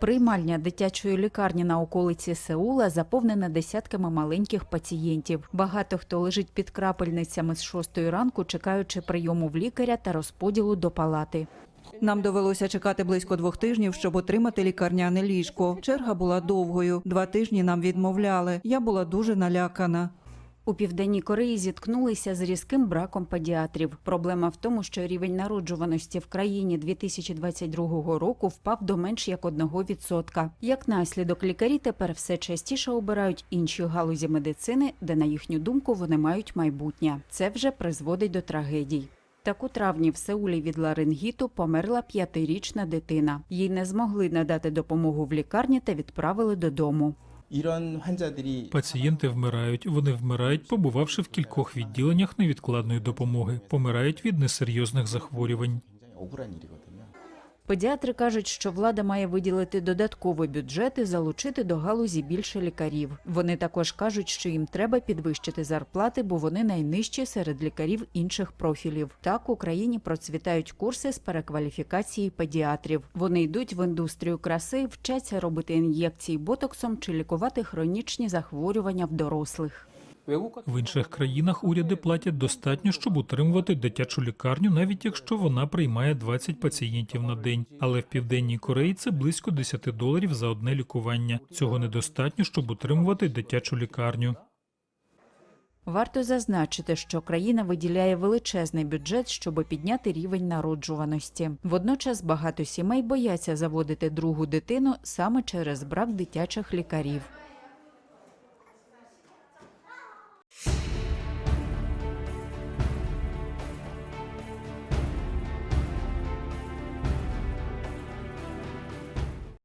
Приймальня дитячої лікарні на околиці Сеула заповнена десятками маленьких пацієнтів. Багато хто лежить під крапельницями з шостої ранку, чекаючи прийому в лікаря та розподілу до палати. Нам довелося чекати близько двох тижнів, щоб отримати лікарняне ліжко. Черга була довгою. Два тижні нам відмовляли. Я була дуже налякана. У південній Кореї зіткнулися з різким браком педіатрів. Проблема в тому, що рівень народжуваності в країні 2022 року впав до менш як 1%. Як наслідок, лікарі тепер все частіше обирають інші галузі медицини, де, на їхню думку, вони мають майбутнє. Це вже призводить до трагедій. Так у травні в Сеулі від ларингіту померла п'ятирічна дитина. Їй не змогли надати допомогу в лікарні та відправили додому. Пацієнти вмирають. Вони вмирають, побувавши в кількох відділеннях невідкладної допомоги, помирають від несерйозних захворювань. Педіатри кажуть, що влада має виділити додатковий бюджет і залучити до галузі більше лікарів. Вони також кажуть, що їм треба підвищити зарплати, бо вони найнижчі серед лікарів інших профілів. Так в Україні процвітають курси з перекваліфікації педіатрів. Вони йдуть в індустрію краси, вчаться робити ін'єкції ботоксом чи лікувати хронічні захворювання в дорослих. В інших країнах уряди платять достатньо, щоб утримувати дитячу лікарню, навіть якщо вона приймає 20 пацієнтів на день. Але в південній Кореї це близько 10 доларів за одне лікування. Цього недостатньо, щоб утримувати дитячу лікарню. Варто зазначити, що країна виділяє величезний бюджет, щоб підняти рівень народжуваності. Водночас багато сімей бояться заводити другу дитину саме через брак дитячих лікарів.